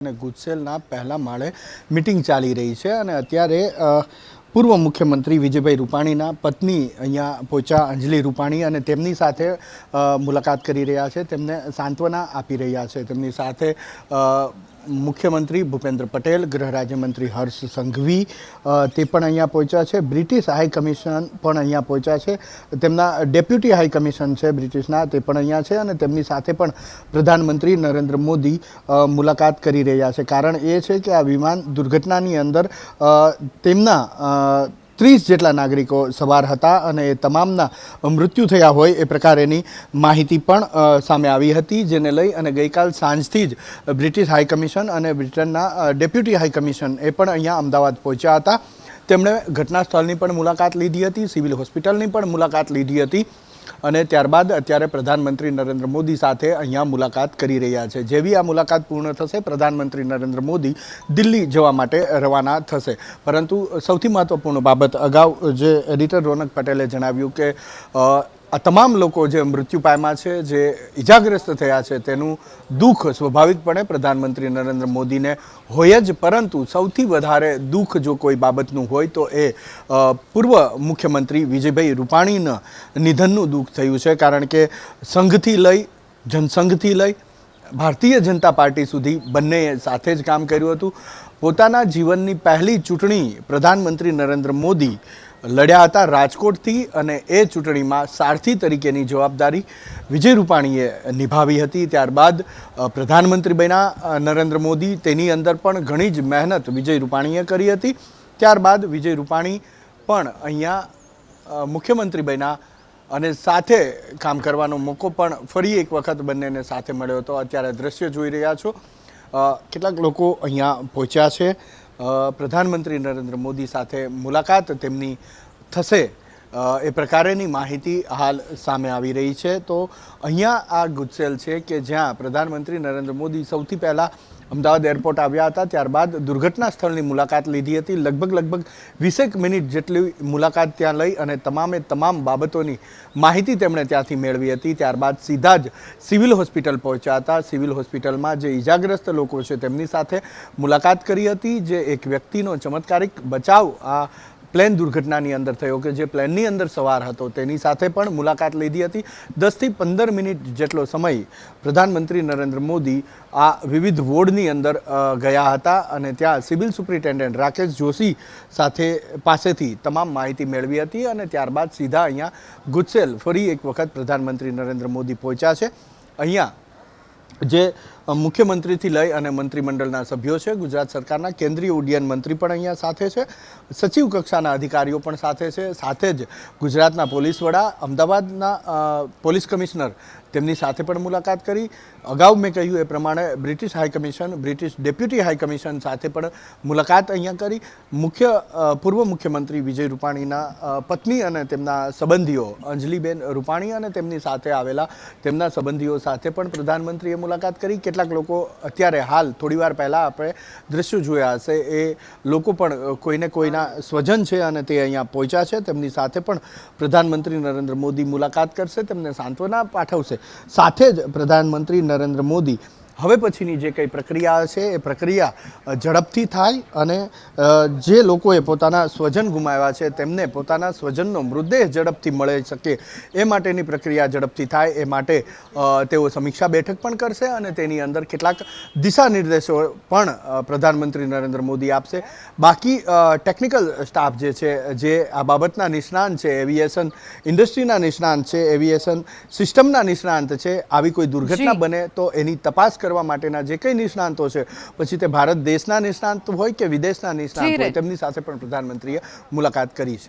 અને ગુજસેલના પહેલા માળે મિટિંગ ચાલી રહી છે અને અત્યારે પૂર્વ મુખ્યમંત્રી વિજયભાઈ રૂપાણીના પત્ની અહીંયા પહોંચ્યા અંજલિ રૂપાણી અને તેમની સાથે મુલાકાત કરી રહ્યા છે. તેમને સાંત્વના આપી રહ્યા છે. તેમની સાથે મુખ્યમંત્રી ભૂપેન્દ્ર પટેલ, ગૃહ રાજ્યમંત્રી હર્ષ સંઘવી તે પણ અહીંયા પહોંચ્યા છે. બ્રિટિશ હાઈ કમિશન પણ અહીંયા પહોંચ્યા છે. તેમના ડેપ્યુટી હાઈ કમિશન છે બ્રિટિશના, તે પણ અહીંયા છે અને તેમની સાથે પણ પ્રધાનમંત્રી નરેન્દ્ર મોદી મુલાકાત કરી રહ્યા છે. કારણ એ છે કે આ વિમાન દુર્ઘટનાની અંદર તેમના ત્રીસ જેટલા નાગરિકો સવાર હતા અને એ તમામના મૃત્યુ થયા હોય એ પ્રકારેની માહિતી પણ સામે આવી હતી, જેને લઈ અને ગઈકાલ સાંજથી જ બ્રિટિશ હાઈ કમિશન અને બ્રિટનના ડેપ્યુટી હાઈ કમિશન એ પણ અહીંયા અમદાવાદ પહોંચ્યા હતા. તેમણે ઘટના સ્થળની પણ મુલાકાત લીધી હતી, સિવિલ હોસ્પિટલની પણ મુલાકાત લીધી હતી. અને ત્યારબાદ અત્યારે પ્રધાનમંત્રી નરેન્દ્ર મોદી સાથે અહીંયા મુલાકાત કરી રહ્યા છે. જેવી આ મુલાકાત પૂર્ણ થશે, પ્રધાનમંત્રી નરેન્દ્ર મોદી દિલ્હી જવા માટે રવાના થશે. પરંતુ સૌથી મહત્વપૂર્ણ બાબત અગાઉ જે એડિટર રોનક પટેલે જણાવ્યું કે આ તમામ લોકો જે મૃત્યુ પામ્યા છે, જે ઇજાગ્રસ્ત થયા છે, તેનું દુઃખ સ્વાભાવિકપણે પ્રધાનમંત્રી નરેન્દ્ર મોદીને હોય જ, પરંતુ સૌથી વધારે દુઃખ જો કોઈ બાબતનું હોય, તો એ પૂર્વ મુખ્યમંત્રી વિજયભાઈ રૂપાણીના નિધનનું દુઃખ થયું છે, કારણ કે સંઘથી લઈ, જનસંઘથી લઈ, ભારતીય જનતા પાર્ટી સુધી બંનેએ સાથે જ કામ કર્યું હતું. પોતાના જીવનની પહેલી ચૂંટણી પ્રધાનમંત્રી નરેન્દ્ર મોદી લડ્યા હતા રાજકોટથી અને એ ચૂંટણીમાં સારથી તરીકેની જવાબદારી વિજય રૂપાણીએ નિભાવી હતી. ત્યારબાદ પ્રધાનમંત્રી બન્યા નરેન્દ્ર મોદી. તેની અંદર પણ ઘણી જ મહેનત વિજય રૂપાણીએ કરી હતી. ત્યારબાદ વિજય રૂપાણી પણ અહીંયા મુખ્યમંત્રી બન્યા અને સાથે કામ કરવાનો મોકો પણ ફરી એક વખત બંનેને સાથે મળ્યો હતો. અત્યારે દ્રશ્ય જોઈ રહ્યા છો. કેટલાક લોકો અહીંયા પહોંચ્યા છે. પ્રધાનમંત્રી નરેન્દ્ર મોદી સાથે મુલાકાત તેમની થશે. એ પ્રકારેની માહિતી હાલ સામે આવી રહી છે. તો અહીંયા આ ગુજસેલ છે કે જ્યાં પ્રધાનમંત્રી નરેન્દ્ર મોદી સૌથી પહેલાં અમદાવાદ એરપોર્ટ આવ્યા હતા, ત્યારબાદ દુર્ઘટના સ્થળની મુલાકાત લીધી હતી. લગભગ લગભગ વીસેક મિનિટ જેટલી મુલાકાત ત્યાં લઈ અને તમામે તમામ બાબતોની માહિતી તેમણે ત્યાંથી મેળવી હતી. ત્યારબાદ સીધા જ સિવિલ હોસ્પિટલ પહોંચ્યા હતા. સિવિલ હોસ્પિટલમાં જે ઈજાગ્રસ્ત લોકો છે તેમની સાથે મુલાકાત કરી હતી. જે એક વ્યક્તિનો ચમત્કારિક બચાવ આ પ્લેન દુર્ઘટનાની અંદર થયો કે જે પ્લેનની અંદર સવાર હતો તેની સાથે પણ મુલાકાત લીધી હતી. દસથી પંદર મિનિટ જેટલો સમય પ્રધાનમંત્રી નરેન્દ્ર મોદી આ વિવિધ વોર્ડની અંદર ગયા હતા અને ત્યાં સિવિલ સુપ્રિન્ટેન્ડન્ટ રાકેશ જોશી સાથે પાસેથી તમામ માહિતી મેળવી હતી અને ત્યારબાદ સીધા અહીંયા ગુજસેલ ફરી એક વખત પ્રધાનમંત્રી નરેન્દ્ર મોદી પહોંચ્યા છે. અહીંયા જે મુખ્યમંત્રીથી લઈ અને મંત્રીમંડળના સભ્યો છે. ગુજરાત સરકારના કેન્દ્રીય ઉડ્ડયન મંત્રી પણ અહીંયા સાથે છે. સચિવ કક્ષાના અધિકારીઓ પણ સાથે છે. સાથે જ ગુજરાતના પોલીસ વડા, અમદાવાદના પોલીસ કમિશનર તેમની સાથે પણ મુલાકાત કરી. અગાઉ મેં કહ્યું એ પ્રમાણે British high commission, British deputy high commission સાથે પણ મુલાકાત અહીંયા કરી. મુખ્ય પૂર્વ મુખ્યમંત્રી વિજય રૂપાણીના પત્ની અને તેમના સંબંધીઓ અંજલિબેન રૂપાણી અને તેમની સાથે આવેલા તેમના સંબંધીઓ સાથે પણ પ્રધાનમંત્રીએ મુલાકાત કરી. કેટલાક લોકો અત્યારે હાલ થોડીવાર પહેલાં આપણે દ્રશ્યો જોયા હશે. એ લોકો પણ કોઈને કોઈના સ્વજન છે અને તે અહીંયા પહોંચ્યા છે. તેમની સાથે પણ પ્રધાનમંત્રી નરેન્દ્ર મોદી મુલાકાત કરશે. તેમને સાંત્વના પાઠવશે. સાથે જ પ્રધાનમંત્રી નરેન્દ્ર મોદી હવે પછીની જે કંઈ પ્રક્રિયા છે એ પ્રક્રિયા ઝડપથી થાય અને જે લોકોએ પોતાના સ્વજન ગુમાવ્યા છે તેમને પોતાના સ્વજનનો મૃતદેહ ઝડપથી મળી શકે. એ માટેની પ્રક્રિયા ઝડપથી થાય એ માટે તેઓ સમીક્ષા બેઠક પણ કરશે અને તેની અંદર કેટલાક દિશા નિર્દેશો પણ પ્રધાનમંત્રી નરેન્દ્ર મોદી આપશે. બાકી ટેકનિકલ સ્ટાફ જે છે જે આ બાબતના નિષ્ણાંત છે એવિએશન ઇન્ડસ્ટ્રીના નિષ્ણાંત છે એવિએશન સિસ્ટમના નિષ્ણાંત છે આવી કોઈ દુર્ઘટના બને તો એની તપાસ કરવા માટેના જે કંઈ નિષ્ણાંતો છે પછી તે ભારત દેશના નિષ્ણાંત હોય કે વિદેશના નિષ્ણાંત હોય તેમની સાથે પણ પ્રધાનમંત્રીએ મુલાકાત કરી છે.